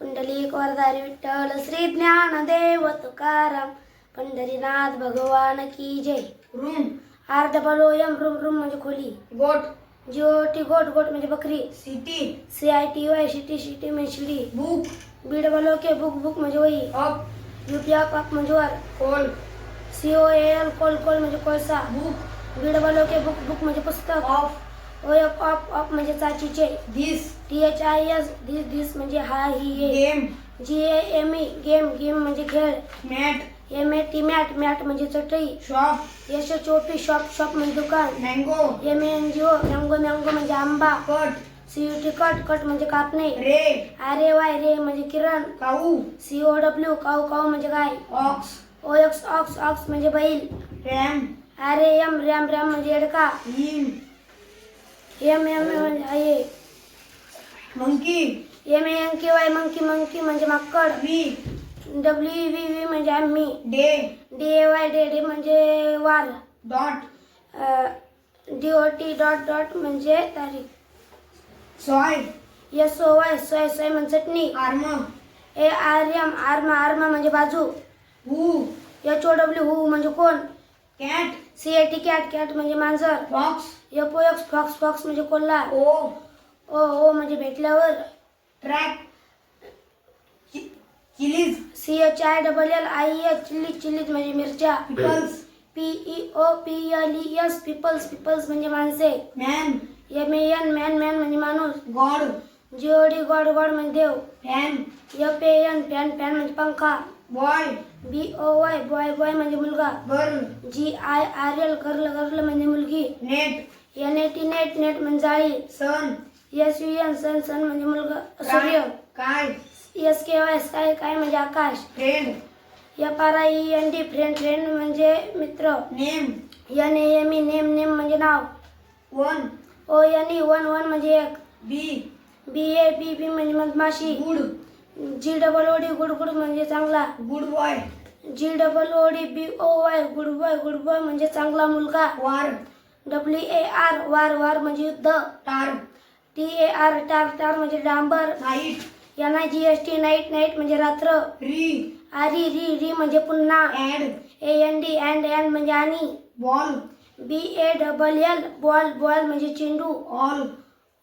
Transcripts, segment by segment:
पुंडलिक वरदारी विठ्ठल श्री ज्ञानदेव तुकाराम पंढरीनाथ भगवान की जय. रूम. आर्ध बलोयम रूम रूम म्हणजे खोली. गोट. जिओटी गोट गोट म्हणजे बकरी. City. C I T Y city city म्हणजे शिडी. Book. B double O K book book म्हणजे वही. अप. युपिया पाक म्हणजे वर. Coal. C O L coal coal म्हणजे कोळसा. Book. B double O K book book म्हणजे पुस्तक. ऑफ. ओ एफ ऑफ म्हणजे चाचीचे. This. T H I S this this म्हणजे हा ही ये game G A M E game game म्हणजे खेळ. Mat M A T mat mat म्हणजे चटई. Shop S H O P shop shop म्हणजे दुकान. Mango M N G O mango mango म्हणजे आंबा. Cut C U T cut cut म्हणजे कापणे. रे आर ए वाय रे म्हणजे किरण. काऊ C O W cow cow म्हणजे काय ox O X ox ox म्हणजे बैल. Ram R A M ram ram म्हणजे एडका एम एम म्हणजे आहे monkey. M N K Y monkey monkey म्हणजे माकड. मी डब्ल्यू व्ही व्ही म्हणजे आम्ही. Day. D A Y day day म्हणजे वार. Dot. D O T dot dot म्हणजे तारीख. Soy. S O Y soy soy म्हणजे चटणी. Arm. A R M arm arm म्हणजे बाजू. Who. H O W who म्हणजे कोण? Cat. C A T cat cat म्हणजे मांजर. Fox. F O X fox fox म्हणजे कोल्हा ओ. ओ ओ म्हणजे भेटल्यावर? Track. Chillies C H I double L I H chillies chillies म्हणजे मिरच्या. Peoples. P E O P L E S peoples peoples म्हणजे माणसे. Man. M A N man man म्हणजे माणूस. God. G O D god god म्हणजे देव. Fan. F A N fan fan म्हणजे पंखा. Boy. B O Y boy boy म्हणजे मुलगा. Girl. G I R L girl girl म्हणजे मुलगी. Net. N A T net net म्हणजे जाळी. Sun. S U N sun sun म्हणजे मुलगा सूर्य. काय? एस के वाय स्काय काय म्हणजे आकाश. Friend F R I N D friend friend म्हणजे मित्र. Name N A M E name name म्हणजे नाव. One O N E one one म्हणजे एक. Bee B A bee bee म्हणजे मधमाशी good G double O D good good म्हणजे चांगला. Good boy G double O D B O Y good boy good boy म्हणजे चांगला मुलगा. वार डब्ल्यू ए आर वार वार म्हणजे युद्ध. Tar T A R tar tar म्हणजे डांबर. Night. N I G S T night night म्हणजे रात्र. Re. R E re re म्हणजे पुन्हा. And A N D and and म्हणजे आणि. Ball. B A double L ball ball म्हणजे चेंडू. All.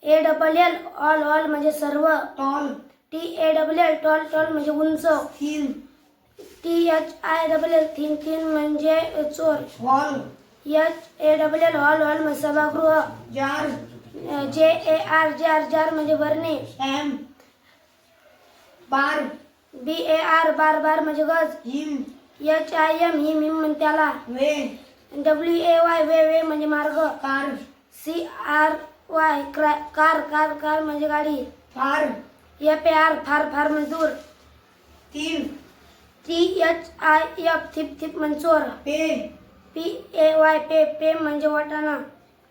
A double L all all म्हणजे सर्व. Tall. T A double L tall tall म्हणजे उंच. Thin. T H I double L thin thin म्हणजे चोर. Hall H A double L hall hall म्हणजे सभागृह. जार. जे ए आर जार जार म्हणजे भरणे M bar. B A R bar bar म्हणजे गज. Him. H I M him him म्हणजे त्याला. वे. W A Y way way म्हणजे मार्ग. Car. C R Y car car car म्हणजे गाडी. फार. एफ ए आर फार फार म्हणजे दूर. तीन. T H I F thief thief म्हणजे चोर. पे. पी ए वाय पे पे म्हणजे वाटाणा.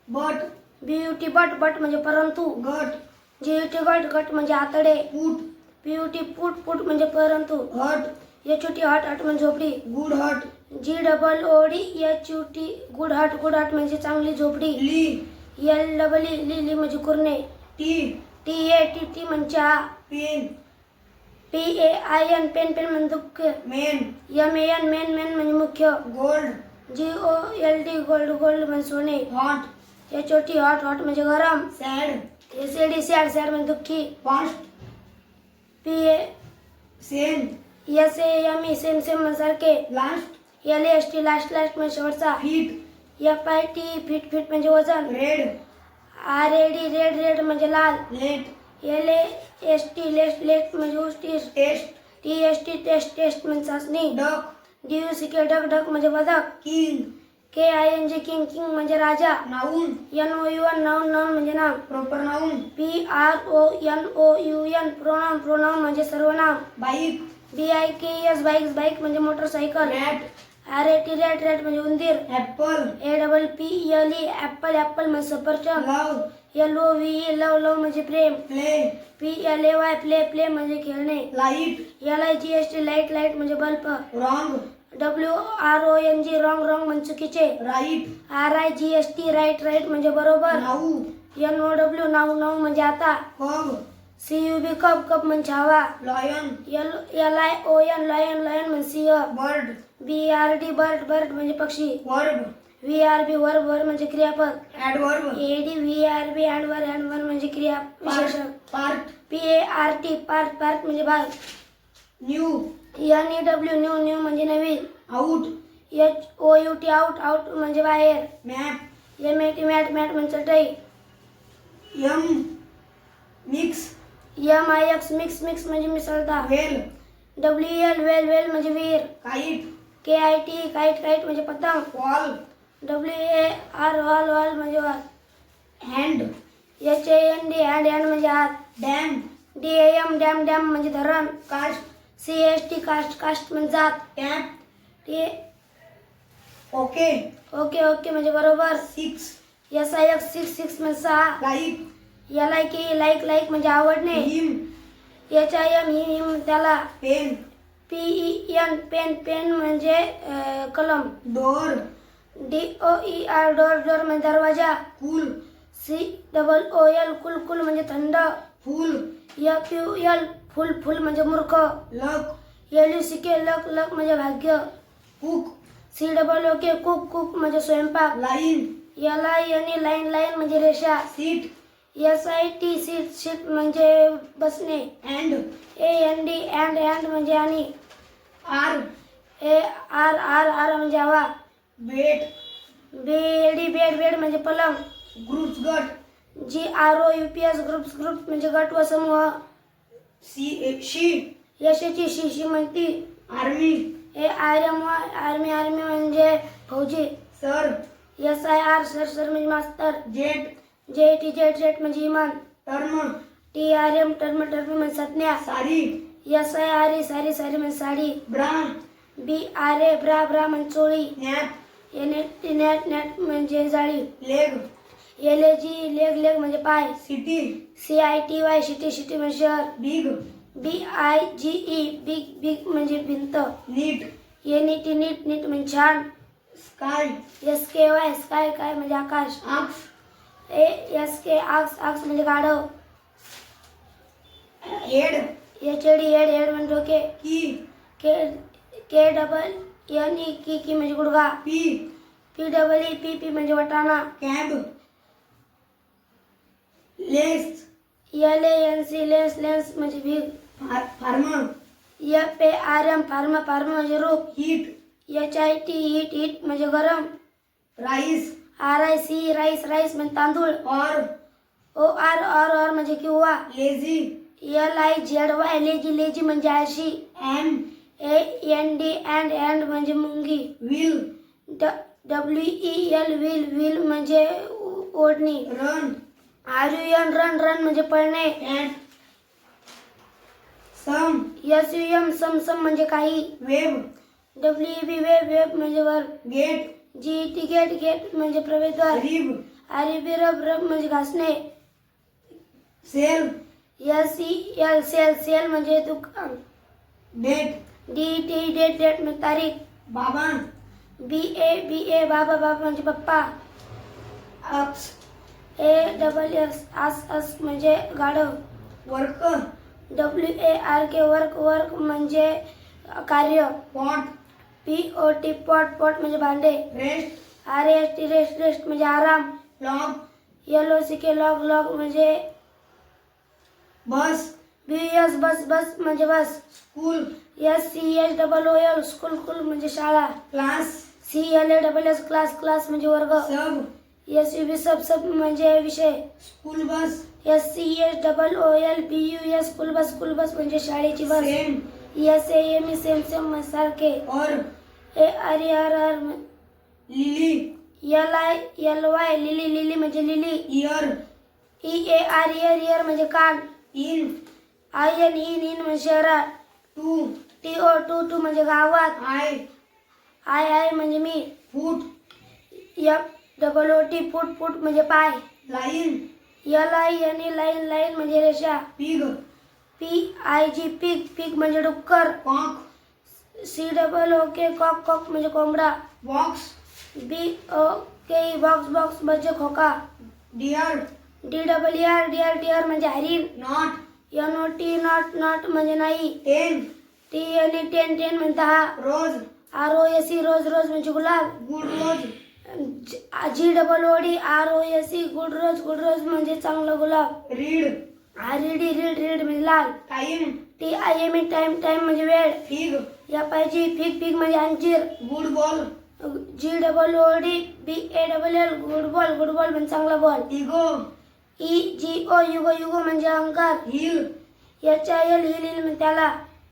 बट. ब्युटी बट बट म्हणजे परंतु गट जी टी गट गट म्हणजे आतडे. Put P U T put put म्हणजे परंतु. Hut. H T hut hut म्हणजे झोपडी. Good hut. G double O D H U T good hut good hut म्हणजे चांगली झोपडी. Lee. L double E lee lee म्हणजे कुरणे. Tea. T A tea tea म्हणजे चहा pain. P A I N pain pain म्हणजे दुःख. Main. M A N main main म्हणजे मुख्य. Gold. G O L D gold gold म्हणजे सोने. Hot H O T hot hot म्हणजे गरम। Sad. S A D sad sad म्हणजे दुःखी। Fast P A same S A M E same same सारखे last L S T last last म्हणजे शेवटचा feet F I T fit fit म्हणजे वजन red R A D red red म्हणजे लाल late L A S T late late म्हणजे उष्टीस test T S T test test म्हणजे चाचणी duck D U C K duck duck म्हणजे बदक। King K I N G king king म्हणजे राजा. Noun. N O U N noun noun म्हणजे नाम. Proper noun. P R O N O U N pronoun pronoun म्हणजे सर्वनाम. Bike. B I K S bike bike म्हणजे motorcycle R A T rat rat म्हणजे उंदीर. Apple A double P L E apple apple म्हणजे सफरचंद. Love L O V E love love म्हणजे प्रेम. Play P L A Y play play म्हणजे खेळणे. Light L I G S T light light म्हणजे bulb. Wrong W R O N G wrong wrong म्हणजे चुकीचे right R I G S T right right म्हणजे बरोबर. Now N O W now now म्हणजे आता. C U B cup cup म्हणजे हवा. Lion. L L I O N lion lion म्हणजे सिंह. Bird. B R D bird bird म्हणजे पक्षी. Verb. व्ही आर बी वर वर म्हणजे क्रियापद. Adverb. A D V R B adverb adverb म्हणजे क्रिया विशेषण. Part. P A R T part part म्हणजे भाग. New. N E W new new म्हणजे नवीन. Out. H O U T out out म्हणजे बाहेर. Map. M A T mat mat म्हणजे चटई m. Mix. M I X mix mix म्हणजे मिसळता. Well. W L well well म्हणजे वीर kite. K I T kite kite म्हणजे पतंग. Wall. W A R all all म्हणजे वाल hand. H A N D hand hand म्हणजे हात. Dam. D A M dam dam म्हणजे धरण. Cast. C S T cast cast म्हणजे जात. Tap T okay. Okay okay म्हणजे बरोबर. Six. S I X six six म्हणजे सहा. L I K like like म्हणजे आवडणे. Him. एच आय एम ही हिम त्याला. Pen. P E N pen pen म्हणजे अं, कलम. Door. D O E R door door म्हणजे दरवाजा. Cool. C double O L cool cool म्हणजे थंड. Full. F U L full full म्हणजे मूर्ख. luck L U C K luck luck म्हणजे भाग्य. cook C double O K cook cook म्हणजे स्वयंपाक. line L I E line line म्हणजे रेषा. sit S I T seat seat म्हणजे बसणे. and A N D and and म्हणजे आणि. r A R R R म्हणजे हवा. wait बेडी बेड बेड म्हणजे पलंग. groups gut G R O U P S groups group म्हणजे गट व समूह. She she यशाची शिशी म्हणती. army A R M army army म्हणजे फौजी. sir S I R sir sir म्हणजे मास्तर. jet जे टी जेट जेट म्हणजे इमान. term T R M term term म्हणजे सज्ञा. sari S I R E sari sari म्हणजे साडी. bra B R A bra bra म्हणजे चोळी. nap N A T net net म्हणजे जाळी. leg L A G leg leg म्हणजे पाय city C I T Y city city म्हणजे शहर. Big. B I G E big big म्हणजे भिंत. Neat. N E T neat neat म्हणजे छान. Sky. S K Y sky काय म्हणजे आकाश. Ox. A S K आक्स ox म्हणजे गाढव. Head. H A D head head म्हणजे डोके. Key. K K double N E key key म्हणजे गुडघा. P. P double E pea pea म्हणजे वटाणा. Cab. Lace L N C lens lens म्हणजे भीग farmer F A R M farmer farmer म्हणजे रोप. heat H I T hit hit म्हणजे गरम. rice R I C rice rice म्हणजे तांदूळ. or O R or or म्हणजे किंवा. lazy L I Z Y lazy lazy म्हणजे आळशी. m A N D and and म्हणजे मुंगी. will W E L wheel wheel म्हणजे ओढणी. run R U N run run म्हणजे पळणे. and some S U M some some म्हणजे काही. wave W B web web म्हणजे वर. gate G T gate gate म्हणजे प्रवेशद्वार. rib R B rub rub म्हणजे घासणे. cell L C L sell sell म्हणजे दुकान. date D T date date म्हणजे तारीख. baba बी ए बी ए बाबा बाबा म्हणजे पप्पा. ox ए डबल एस आस अस म्हणजे गाढव. worker W A R K work work म्हणजे कार्य. pot P O T pot pot म्हणजे भांडे. rest R S T rest rest म्हणजे आराम. log L O C K log log म्हणजे bus B S bus bus म्हणजे bus. school S C S double O L school school म्हणजे शाळा. class C L A double S class class म्हणजे वर्ग. sub S U B sub sub म्हणजे विषय. school bus S C S double O L B U S school bus school bus म्हणजे शाळेची bus. same S A M same same सारखे. or A R or or lily L I L Y lily lily म्हणजे lily. ear E A R ear ear म्हणजे कान. in I N in in म्हणजे शहरात to T O to to म्हणजे गावात. I I I म्हणजे मी. foot F double O T foot foot म्हणजे पाय. lion L I N E line line म्हणजे रेषा. pig P I G pig pig म्हणजे डुक्कर. cock C double O K cock cock म्हणजे कोंबडा. box B O K box box म्हणजे खोका. deer D double R deer deer म्हणजे हरिण. knot N O T not not म्हणजे नाही. Ten. T N E ten ten म्हणजे हा rose. R O S E rose rose म्हणजे गुलाब. Good rose. G double O D R O S E good rose good rose म्हणजे चांगलं गुलाब. Red. R E D red red म्हणजे लाल. Time T I M E time time म्हणजे वेळ. Fig. F I G fig fig म्हणजे अंजीर. Good ball. G double O D B A double L good ball good ball म्हणजे चांगला ball. Ego. E G O ego ego म्हणजे अहंकार hill. H I L hill hill म्हणजे त्याला.